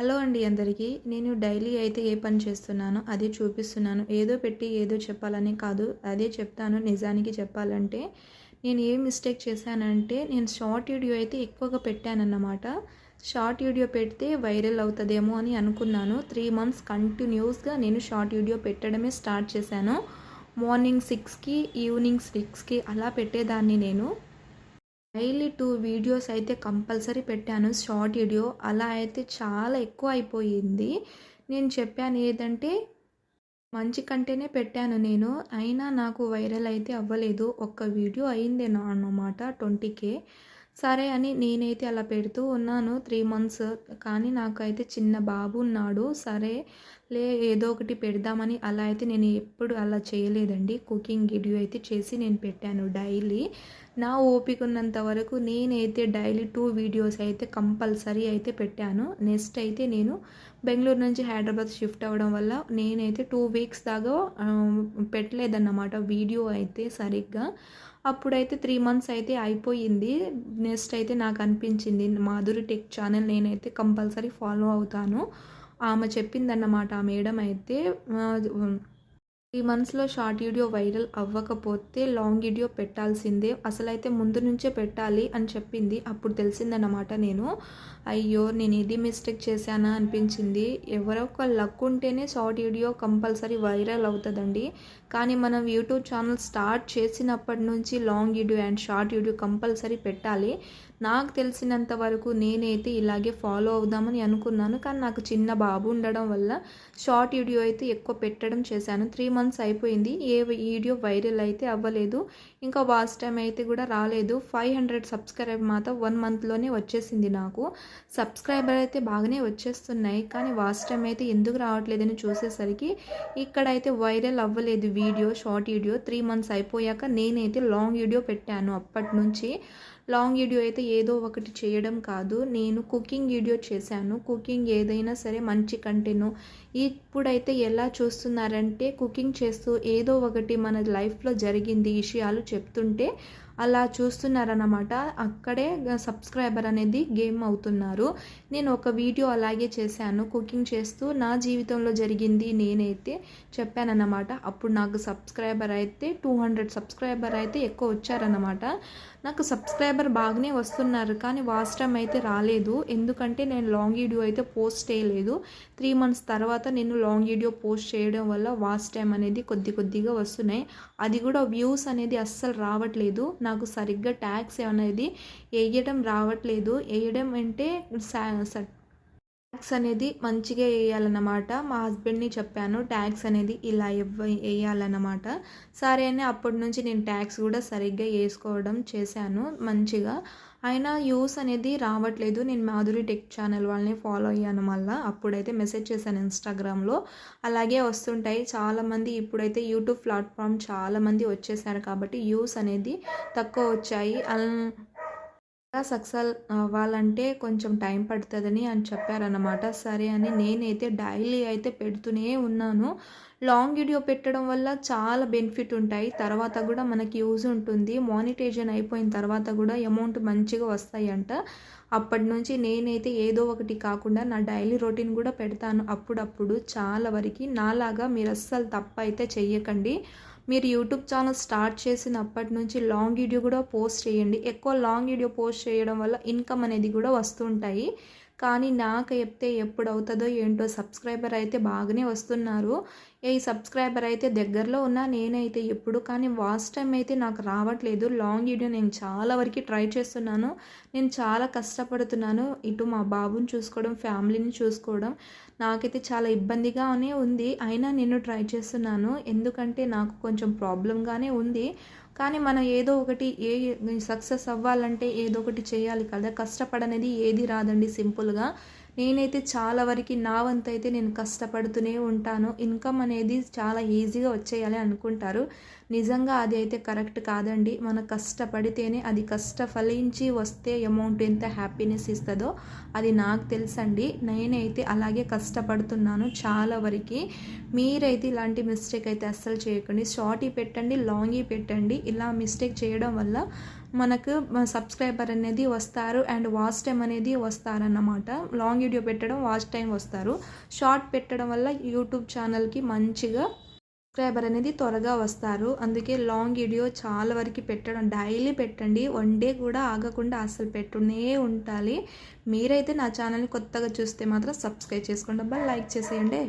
Hello అండి అందరికీ. నేను డైలీ అయితే ఏ పని చేస్తున్నానో అదే చూపిస్తున్నాను. ఏదో పెట్టి ఏదో చెప్పాలని కాదు. అదే చెప్తాను. నిజానికి చెప్పాలంటే నేను ఏ మిస్టేక్ చేశానంటే నేను షార్ట్ వీడియో అయితే ఎక్కువగా పెట్టానన్నమాట. షార్ట్ వీడియో పెడితే వైరల్ అవుతుందేమో అని అనుకున్నాను. త్రీ మంత్స్ కంటిన్యూస్గా నేను షార్ట్ వీడియో పెట్టడమే స్టార్ట్ చేశాను. మార్నింగ్ సిక్స్కి ఈవినింగ్ సిక్స్కి అలా పెట్టేదాన్ని నేను. డైలీ టూ వీడియోస్ అయితే కంపల్సరీ పెట్టాను. Short video. అలా అయితే చాలా ఎక్కువ అయిపోయింది. నేను చెప్పాను ఏదంటే మంచి కంటేనే పెట్టాను నేను. అయినా నాకు వైరల్ అయితే అవ్వలేదు. ఒక్క వీడియో అయింది అన్నమాట ట్వంటీకే. సరే అని నేనైతే అలా పెడుతూ ఉన్నాను త్రీ మంత్స్. కానీ నాకైతే చిన్న బాబు ఉన్నాడు. సరే. లే ఏదో ఒకటి పెడదామని అలా అయితే నేను ఎప్పుడు అలా చేయలేదండి. కుకింగ్ వీడియో అయితే చేసి నేను పెట్టాను డైలీ. నా ఓపిక ఉన్నంత వరకు నేనైతే డైలీ టూ వీడియోస్ అయితే కంపల్సరీ అయితే పెట్టాను. నెక్స్ట్ అయితే నేను బెంగళూరు నుంచి హైదరాబాద్ షిఫ్ట్ అవ్వడం వల్ల నేనైతే టూ వీక్స్ దాకా పెట్టలేదన్నమాట వీడియో అయితే సరిగ్గా. అప్పుడైతే త్రీ మంత్స్ అయితే అయిపోయింది. నెక్స్ట్ అయితే నాకు అనిపించింది మాధురి టెక్ ఛానల్ నేనైతే కంపల్సరీ ఫాలో అవుతాను. ఆమె చెప్పిందన్నమాట ఆ మేడం అయితే త్రీ మంత్స్లో షార్ట్ వీడియో వైరల్ అవ్వకపోతే లాంగ్ వీడియో పెట్టాల్సిందే. అసలైతే ముందు నుంచే పెట్టాలి అని చెప్పింది. అప్పుడు తెలిసిందన్నమాట నేను. అయ్యో నేను ఇది మిస్టేక్ చేశానా అనిపించింది. ఎవరో ఒక లక్ ఉంటేనే షార్ట్ వీడియో కంపల్సరీ వైరల్ అవుతుందండి. కానీ మనం యూట్యూబ్ ఛానల్ స్టార్ట్ చేసినప్పటి నుంచి long video and short video compulsory పెట్టాలి. నాకు తెలిసినంత వరకు నేనైతే ఇలాగే ఫాలో అవుదామని అనుకున్నాను. కానీ నాకు చిన్న బాబు ఉండడం వల్ల షార్ట్ వీడియో అయితే ఎక్కువ పెట్టడం చేశాను. త్రీ మంత్స్ మంత్స్ అయిపోయింది. ఏ వీడియో వైరల్ అయితే అవ్వలేదు. ఇంకా వాచ్ టైం అయితే కూడా రాలేదు. ఫైవ్ హండ్రెడ్ సబ్స్క్రైబ్ మాత్రం వన్ మంత్లోనే వచ్చేసింది నాకు. సబ్స్క్రైబర్ అయితే బాగానే వచ్చేస్తున్నాయి. కానీ వాచ్ టైం అయితే ఎందుకు రావట్లేదని చూసేసరికి ఇక్కడైతే వైరల్ అవ్వలేదు video short video three months అయిపోయాక నేనైతే లాంగ్ వీడియో పెట్టాను అప్పటి నుంచి. లాంగ్ వీడియో అయితే ఏదో ఒకటి చేయడం కాదు. నేను కుకింగ్ వీడియో చేశాను. కుకింగ్ ఏదైనా సరే మంచి కంటెను. ఇప్పుడైతే ఎలా చూస్తున్నారంటే కుకింగ్ చేస్తూ ఏదో ఒకటి మన లైఫ్లో జరిగింది విషయాలు చెప్తుంటే అలా చూస్తున్నారన్నమాట. అక్కడే సబ్స్క్రైబర్ అనేది గేమ్ అవుతున్నారు. నేను ఒక వీడియో అలాగే చేశాను. కుకింగ్ చేస్తూ నా జీవితంలో జరిగింది నేనైతే చెప్పానన్నమాట. అప్పుడు నాకు సబ్స్క్రైబర్ అయితే టూ హండ్రెడ్ సబ్స్క్రైబర్ అయితే ఎక్కువ వచ్చారన్నమాట. నాకు సబ్స్క్రైబర్ బాగానే వస్తున్నారు కానీ వాచ్ టైం అయితే రాలేదు. ఎందుకంటే నేను లాంగ్ వీడియో అయితే పోస్ట్ చేయలేదు. త్రీ మంత్స్ తర్వాత నేను లాంగ్ వీడియో పోస్ట్ చేయడం వల్ల వాచ్ టైం అనేది కొద్ది కొద్దిగా వస్తున్నాయి. అది కూడా వ్యూస్ అనేది అస్సలు రావట్లేదు. నా నాకు సరిగ్గా ట్యాక్స్ అనేది వేయడం రావట్లేదు. వేయడం అంటే ట్యాక్స్ అనేది మంచిగా వేయాలన్నమాట. మా హస్బెండ్ని చెప్పాను ట్యాక్స్ అనేది ఇలా వేయాలన్నమాట. సరే అని అప్పటి నుంచి నేను ట్యాక్స్ కూడా సరిగ్గా వేసుకోవడం చేశాను మంచిగా. అయినా యూస్ అనేది రావట్లేదు. నేను మాధురి టెక్ ఛానల్ వాళ్ళని ఫాలో అయ్యాను మళ్ళీ. అప్పుడైతే మెసేజ్ చేశాను ఇన్స్టాగ్రామ్లో. అలాగే వస్తుంటాయి. చాలామంది ఇప్పుడైతే యూట్యూబ్ ప్లాట్ఫామ్ చాలామంది వచ్చేసారు కాబట్టి యూస్ అనేది తక్కువ వచ్చాయి. సక్సెస్ అవ్వాలంటే కొంచెం టైం పడుతుందని అని చెప్పారనమాట సరే అని నేనైతే డైలీ అయితే పెడుతూనే ఉన్నాను. లాంగ్ వీడియో పెట్టడం వల్ల చాలా బెనిఫిట్ ఉంటాయి. తర్వాత కూడా మనకి యూజ్ ఉంటుంది. మానిటైజన్ అయిపోయిన తర్వాత కూడా అమౌంట్ మంచిగా వస్తాయంట. అప్పటి నుంచి నేనైతే ఏదో ఒకటి కాకుండా నా డైలీ రొటీన్ కూడా పెడతాను అప్పుడప్పుడు. చాలా వరకు నాలాగా మీరు అస్సలు తప్ప అయితే చెయ్యకండి. మీరు యూట్యూబ్ ఛానల్ స్టార్ట్ చేసినప్పటి నుంచి లాంగ్ వీడియో కూడా పోస్ట్ చేయండి. ఎక్కువ లాంగ్ వీడియో పోస్ట్ చేయడం వల్ల ఇన్కమ్ అనేది కూడా వస్తుంటాయి. కానీ నాకు చెప్తే ఎప్పుడు అవుతుందో ఏంటో సబ్స్క్రైబర్ అయితే బాగానే వస్తున్నారు. ఈ సబ్స్క్రైబర్ అయితే దగ్గరలో ఉన్నా నేనైతే ఎప్పుడు కానీ వాచ్ టైం అయితే నాకు రావట్లేదు. లాంగ్ వీడియో నేను చాలా వరకు ట్రై చేస్తున్నాను. నేను చాలా కష్టపడుతున్నాను ఇటు మా బాబుని చూసుకోవడం ఫ్యామిలీని చూసుకోవడం. నాకైతే చాలా ఇబ్బందిగానే ఉంది. అయినా నేను ట్రై చేస్తున్నాను. ఎందుకంటే నాకు కొంచెం ప్రాబ్లంగానే ఉంది. కానీ మనం ఏదో ఒకటి ఏ సక్సెస్ అవ్వాలంటే ఏదో ఒకటి చేయాలి కదా. కష్టపడనేది ఏది రాదండి సింపుల్గా. నేనైతే చాలా వరకు నా వంతు అయితే నేను కష్టపడుతూనే ఉంటాను. ఇన్కమ్ అనేది చాలా ఈజీగా వచ్చేయాలి అనుకుంటారు. నిజంగా అది అయితే కరెక్ట్ కాదండి. మనం కష్టపడితేనే అది కష్ట ఫలించి వస్తే అమౌంట్ ఎంత హ్యాపీనెస్ ఇస్తుందో అది నాకు తెలుసండి. నేనైతే అలాగే కష్టపడుతున్నాను చాలా వరకు. మీరైతే ఇలాంటి మిస్టేక్ అయితే అస్సలు చేయకండి. షార్ట్ పెట్టండి లాంగి పెట్టండి. ఇలా మిస్టేక్ చేయడం వల్ల మనకు సబ్స్క్రైబర్ అనేది వస్తారు అండ్ వాచ్ టైం అనేది వస్తారన్నమాట. లాంగ్ వీడియో పెట్టడం వాచ్ టైం వస్తారు. షార్ట్ పెట్టడం వల్ల యూట్యూబ్ ఛానల్కి మంచిగా సబ్స్క్రైబర్ అనేది త్వరగా వస్తారు. అందుకే లాంగ్ వీడియో చాలా వరకు పెట్టడం డైలీ పెట్టండి. వన్ డే కూడా ఆగకుండా అసలు పెట్టునే ఉండాలి. మీరైతే నా ఛానల్ని కొత్తగా చూస్తే మాత్రం సబ్స్క్రైబ్ చేసుకోండి అబ్బా. లైక్ చేసేయండి.